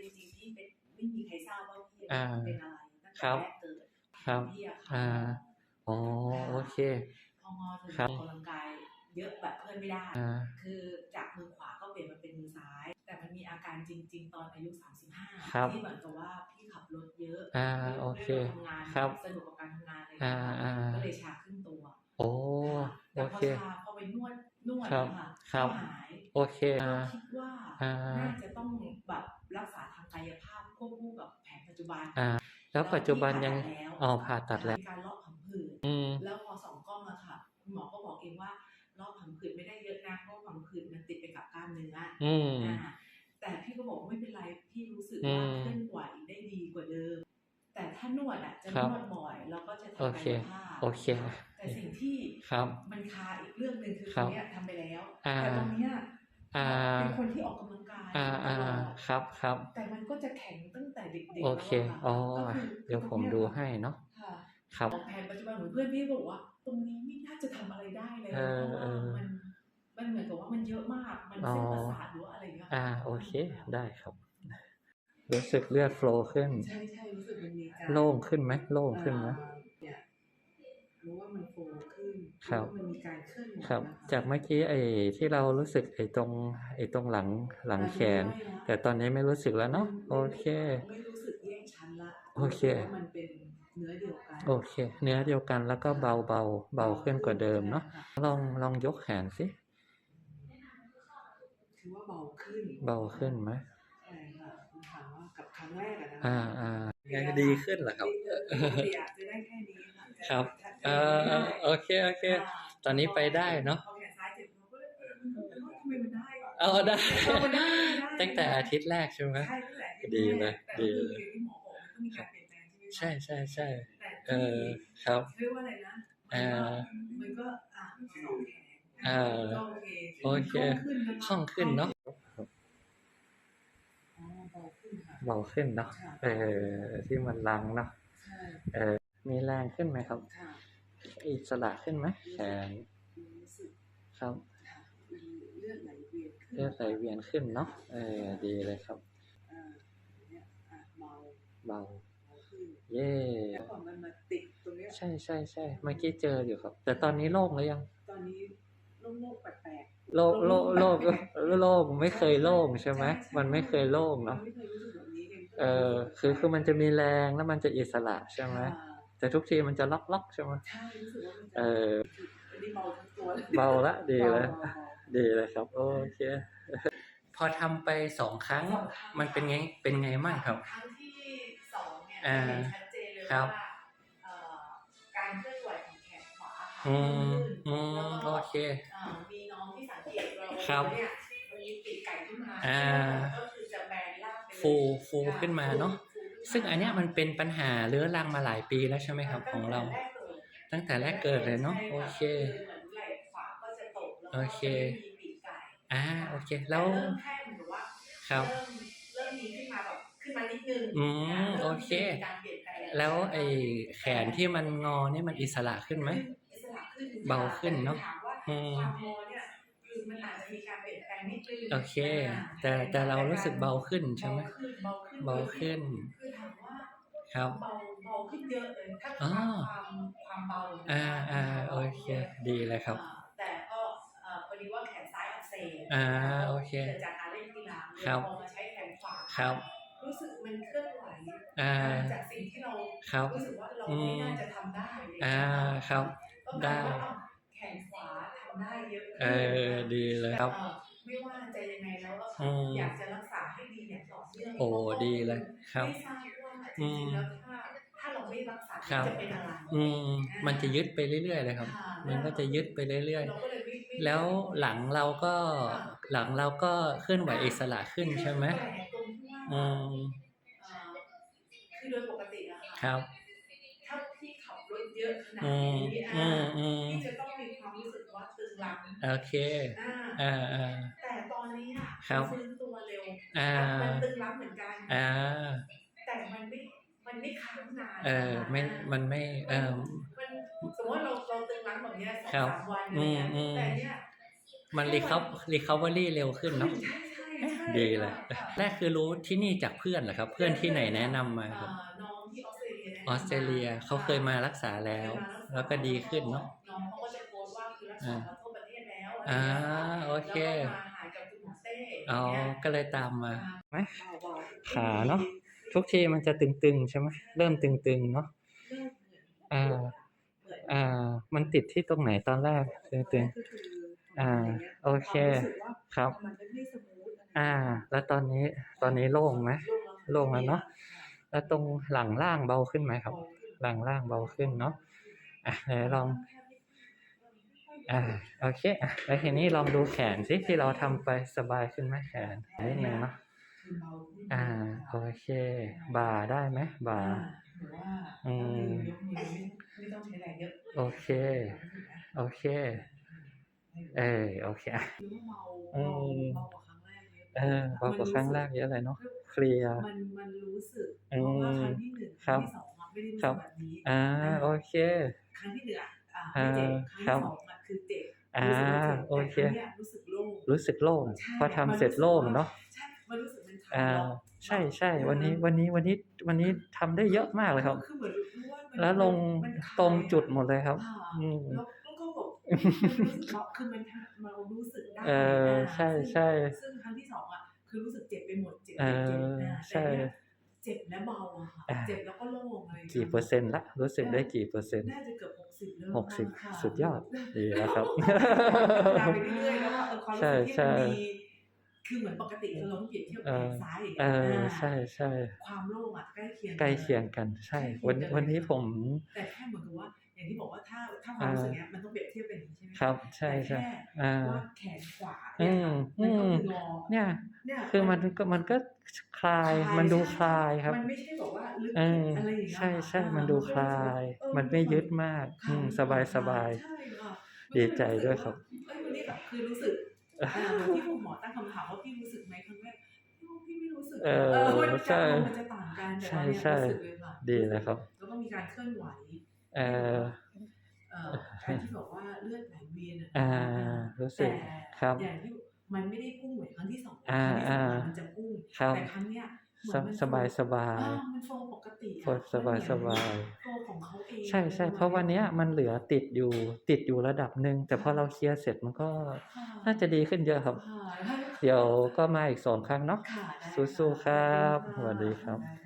คือจริงๆพี่เป็นไม่มีใครทราบว่าพี่อ่าเป็นอะไรตั้งครัแต่บแรกเกิดครับพี่อะค่ะอ่าอ๋อโอเคพองอถึงครับออกกำลังกายเยอะแบบเพื่อนไม่ได้อ่าคือจากมือขวาก็เปลี่ยนมาเป็นมือซ้าย แต่มันมีอาการจริง ๆ ตอนอายุ 35ครับที่เหมือนกับว่าพี่ขับรถเยอะอ่าโอเคทำงานครับสนุกกับการทำงานอะไรอ่าอ่าก็เลยชาขึ้นตัว โอ้แต่โอพอเคชาพอไปนวดนวดครับอะค่ะครับก็หายโอเคก็อ่าคิดว่าอ่าน่าจะต้องแบบ จจุบันอ่าแล้วปัจจุบันยังที่ผ่าตัดแล้วอ๋อผ่าตัดแล้วมีการลอกผังผืดอืมแล้วพอสองกล้องอะค่ะคุณหมอก็บอกเองว่าลอกผังผืดไม่ได้เยอะนะเพราะผังผืดมันติดไปกับกล้ามเนื้ออืมอ่าแต่พี่ก็บอกว่าไม่เป็นไรพี่รู้สึกอืว่ามเคลื่อนไหวได้ดีกว่าเดิม แต่ถ้านวดอะจะครันบวดบ่อยแล้วก็จะทำโอเคกายภาพโอเคแต่สิ่งที่ครับมันคาอีกเรื่องหนึ่งคือคตรัรบงเนี้ยทำไปแล้วอ่าแต่ตรงเนี้ยอ่าเป็นคนที่ออกกำลังกายอ่าตอ่าลอดครับครับ แต่มันก็จะแข็งตั้งแต่ เด็กๆโอเคแล้วะอ๋อก็คือเดี๋ยวผมดูให้เนาะค่ะครับของแผนปัจจุบันเหมือนเพื่อนพี่บอกว่า ตรงนี้ไม่น่าจะทำอะไรได้เลยเอเพอราะว่าเออมันมันเหมือนกับว่ามันเยอะมาก มันอ๋อเส้นประสาทหรือว่าอะไรเงี้ยอ่าโอเคได้ครับ รู้สึกเลือดโฟลว์ขึ้น ใช่ใช่รู้สึกมันมีการโล่งขึ้นไหมโล่งขึ้นไหมอ่าเนี่ยรู้ว่ามันโฟล์ขึ้น ครับว่ามันมีการเคลื่อนไหวครับนะคะจากเมื่อกี้ไอ้ที่เรารู้สึกไอ้ตรงไอ้ตรงหลังหลังแขน แต่ตอนนี้ไม่รู้สึกแล้วเนาะโอเค ไม่รู้สึกแยกชั้นละโอเครู้สึกว่ามันเป็นเนื้อเดียวกันโอเค เนื้อเดียวกันแล้วก็เบาเบาเบาขึ้นกว่าเดิมเนาะลองลองยกแขนสิคือว่าเบาขึ้น เบาขึ้นไหมใช่ค่ะคุณถามว่ากับครั้งแรกอะนะอ่าอ่ายังดีขึ้นเหรอครับดีอยากจะได้แค่นี้ ค่ะครับเออโอเคโอเค ตอนนี้ไปได้เนอะพอแขนซ้ายเจ็บเราก็เลยเออทำไมมันได้เอาได้เออมันได้มันได้ตั้งแต่อาทิตย์แรกใช่ไหมใช่ตั้งแต่อาทิตดีเลยแต่ดีก็คือเลยอย่างที่หมอบอกมันต้องมีการเปลี่ยนแปลงใช่ไหมคะใช่ใช่ใช่แต่เอที่อครับเรียกว่าอะไรนะอ่ามันก็อะสองแขนอ่าก็โอเคโอเคคล่องขึ้นนะคะคล่องขึ้นเนาะอ๋อเบาขึ้นค่ะเบาขึ้นเนาะเออที่มันลังเนาะใช่เออ มีแรงขึ้นไหมครับ ค่ะอิสระขึ้นไหมแขนรู้สึกครับค่ะมีเลือดไหลเวียนขึ้นเลือดไหลเวียนขึ้นเนาะเออดีเลยครับ อ่าเนี่ยอะเบาเบาเบาขึ้นเย่แล้วพอมันมาติดตรงเนี้ยใช่ใช่ใช่เมื่อกี้เจออยู่ครับ แต่ตอนนี้โล่งหรือยังตอนนี้โล่งๆแปลกโล่งโล่งโล่งโล่งไม่เคยโล่งใช่ไหมใช่มันไม่เคยโล่งๆเนาะไม่เคยรู้สึกแบบนี้เลยเออคือคือมันจะมีแรงแล้วมันจะอิสระใช่ไหม อ่า แต่ทุกทีมันจะล็อกล็อกๆใช่ไหมใช่รู้สึกว่ามันจะเอออันนี้เบาทั้งตัวเลยเบาละดีเลยบาๆดีเลยครับ โอเค พอทำไปสองครั้งสองครั้ง มันเป็นไงเป็นไงบ้างครับครั้งที่สองเนี่ยอ่าเห็นชัดเจนเลยครัว่าบเอ่อการเคลื่อนไหวของแขนขวาค่ะอืมขึ้นอืมแล้วก็โอเคอ่ามีน้องที่สังเกตเราครับเนี่ยมันมีปีกไก่ขึ้นมาอ่าก็คือจะแบนลากไปเลยฟูฟูขึ้นมาเนาะฟูขึ้มา ซึ่งอันเนี้ยมันเป็นปัญหาเรื้อรังมาหลายปีแล้วใช่ไหมครับของเรา ตั้งแต่แรกเกิดเลยเนาะโอเคโอเคอ่าโอเคแล้วเริ่มแค่เหมือว่าครับเริ่มเริ่มมีขึ้นมาแบบขึ้นมานิดนึงอืมโอเค แล้วไอ้แขนที่มันงอเนี่ยมันอิสระขึ้นไหมอิสระขึ้นเบาขึ้นเนอะอืมความโมเนี่ยคือมันอาจจะมีการเปลี่ยนแปลงนิดนึงโอเค แต่แต่เรารู้สึกเบาขึ้นใช่ไหมเบาขึ้นเบาขึ้น คือถามว่าครับเบาเบาขึ้นเยอะเลยถ้าอ๋อความความเบาเนี่ยอ่าอ่าโอเค ดีเลยครับอ่าแต่ก็เอ่อพอดีว่าแขนซ้ายอักเสบอ่าโอเคเกิดจากการเล่นกีฬาครับพอมาใช้แขนขวาครับ รู้สึกมันเคลื่อนไหวอ่าจากสิ่งที่เราครับรู้สึกว่าเราอืมไม่น่าจะทำได้เลยอ่าครับก็กลายได้ว่าเอ้าแขนขวาทำได้เยอะขึ้นเออดีเลยครับแต่เอ่อไม่ว่าจะยังไงแล้วก็อืมอยากจะรักษาให้ดีอย่างต่อเนื่องโอ้ดีเลยครับไม่ทราบว่า จริงๆแล้วถ้าถ้าเราไม่รักษาครับ จะเป็นอะไรอืมมันจะยึดไปเรื่อยๆเลยครับ ค่ะมันก็จะยึดไปเรื่อย เราก็เลยไม่ไม่ๆ แล้วหลังเราก็หลังเราก็เคลื่อนไหวอิสระขึ้นใช่ไหมแปลกตรงที่ว่าอืมเอ่อคือโดยปกติอะค่ะครับถ้าพี่ขับรถเยอะขนาดอืมนี้อือะมอืมพี่จะต้องมีความรู้สึกว่าตึงหลังโอเคอ่าอ่าอ่า แต่ตอนนี้อะครับฟื้นตัวเร็วอ่า มันตึงหลังเหมือนกัน อ่าแต่มันไม่ มันไม่ค้างนานเออไม่มันไม่เออมันสมมติว่าเราเราตึงหลังแบบเนี้ยสองครับสามวันอะไรเงี้ยอืมอืมแต่เนี้ยมันรีคัฟรีคัฟเวอรี่เร็วขึ้นเนาะใช่ใช่ใช่ดีเลยค่ะแรกคือรู้ที่นี่จากเพื่อนเหรอครับ เพื่อนที่ไหนแนะนำมาครับอ่าน้องที่ออสเตรเลียแนะนำออสเตรเลียเขาเคยมารักษาแล้ว แล้วก็ดีขึ้นเนาะน้องเขาก็จะโพสต์ว่าคือรักษามาทั่วประเทศแล้วอะไรอ่าย่างเงี้ยโอเคแล้วก็มาหายกับคุณหมอเต้อ๋อย่างเงี้ยก็เลยตามมาไหมเบาๆขาเนอะ ทุกทีมันจะตึงๆใช่ไหมเริ่มตึงๆเนาะเริ่มเหมือนอ่าอ่า มันติดที่ตรงไหนตอนแรกตึงๆอ่า โอเค ครับมันไม่ได้สมูทอ่า แล้วตอนนี้ตอนนี้โล่งไหมโล่งแล้วเนอะแล้วตรงหลังล่างเบาขึ้นไหมครับ หลังล่างเบาขึ้นเนาะอะไหนลองอ่าโอเคอะแล้วทีนี้ลองดูแขนสิที่เราทำไปสบายขึ้นไหมแขนนิดนึงเนาะ อ่าโอเค บ่าได้ไหมบ่าหรือว่าอืมยกมือไม่ต้องใช้แรงเยอะโอเค โอเค เออโอเคอะหรือว่าเบาอืมเบากว่าครั้งแรกเยอะเออเบากว่าครั้งแรกเยอะเลยเนาะเคลียร์มันมันรู้สึกอืเพมราะว่าครั้งที่หนึ่งคครัรั้บงที่สองอะไม่ได้รู้ครัสึบกแบบนี้อ่าโอเค ครั้งที่หนึ่งอะอ่าไม่เจ็บคครัรั้งบที่สองอะคือเจ็บอ่ารู้สึกว่าจ็บโอเคแต่รั้งนี้ยรู้สึกโล่งรู้สึกโล่งใช่พอทำเสร็จโล่งเนาะใช่ มันรู้สึกมันคลายอ่าล็อกใช่ใช่วันนี้วันนี้วันนี้วันนี้ทำได้เยอะมากเลยครับคือเหมือนรู้ว่ามันแล้วลงมันคายตรงจุดหมดเลยครับอ่าอืมแล้วแล้วก็แบบมันรู้สึกว่าคือมันเรารู้สึกได้เอออ่าใช่ใช่ซึ่งซึ่งครั้งที่สองอะคือรู้สึกเจ็บไปหมดเจ็บเอเจ็บอเจ็บอ่าใช่แต่เนี่ยเจ็บและเบาอะค่ะอ่าเจ็บแล้วก็โล่งอะไรอย่างงี้ยกี่เปอร์เซ็นต์ละรู้สึกได้กี่เปอร์เซ็นต์น่าจะเกือบหกสิบแล้วหกสิบค่ะสุดยอดดีแล้วครับตามไปเรื่อยๆแล้วว่าเออความรู้สึกที่ใช่มันใช่มี คือเหมือนปกติเราต้องเปรียบเทียบเอกับอซ้ายอย่างเอเงี้ยออ่าใช่ใช่ความโล่งอะใกล้เคียงใกล้เคียงกัน ใช่ วันวันนี้ผม แต่แค่เหมือนกับว่าอย่างที่บอกว่าถ้าถ้าความรู้สึกเนี้ยมันต้องเปรียบเทียบเป็นอย่างนี้ใช่ไหมะครับ ใช่ใช่แต่แค่อ่าว่าแขนขวาอืเนี่ยมค่ะมันก็อืมคืองอเนี่ยเนี่ยคือมันก็มันก็คลายมันดูคลายครับ มันไม่ใช่แบบว่าลึกเอออะไรอย่างเงี้ยใช่ใช่อ่ามันดูคลายเออมันไม่ยึดมากค่ะอืมสบายสบายใช่ค่ะดีใจด้วยครับเอ้ยวันนี้แบบคือรู้สึกอ่าเหมือน ที่คุณหมอตั้งคำถามว่าพี่รู้สึกไหมครั้งแรกพี่ไม่รู้สึกเออมันจะใช่มันจะต่างกันแต่ใช่ว่าเนี่ยใช่รู้สึกเลยค่ะดีเลยครับ แล้วก็มีการเคลื่อนไหวเออเอ่อการที่บอกว่าเลือดไหลเวียนอะอ่านะคะรู้สึกแต่ครับอย่างที่มันไม่ได้พุ่งเหมือนครั้งที่สองอ่าครั้งที่สองอ่ามันจะพุ่งครับแต่ครั้งเนี้ยเหมื สอนมันสบายสบายอ่ามันโฟล์ปกติอะโฟล์สบายสบายโฟล์ของเขาเองใช่ใช่เพราะวันเนี้ยมันเหลือติดอยู่ติดอยู่ระดับหนึ่งแต่พอเราเคลียร์เสร็จมันก็ค่ะน่าจะดีขึ้นเยอะครับค่ะเดี๋ยวก็มาอีกสองครั้งเนาะค่ะได้สู้ๆครับะสวัสดีครับได้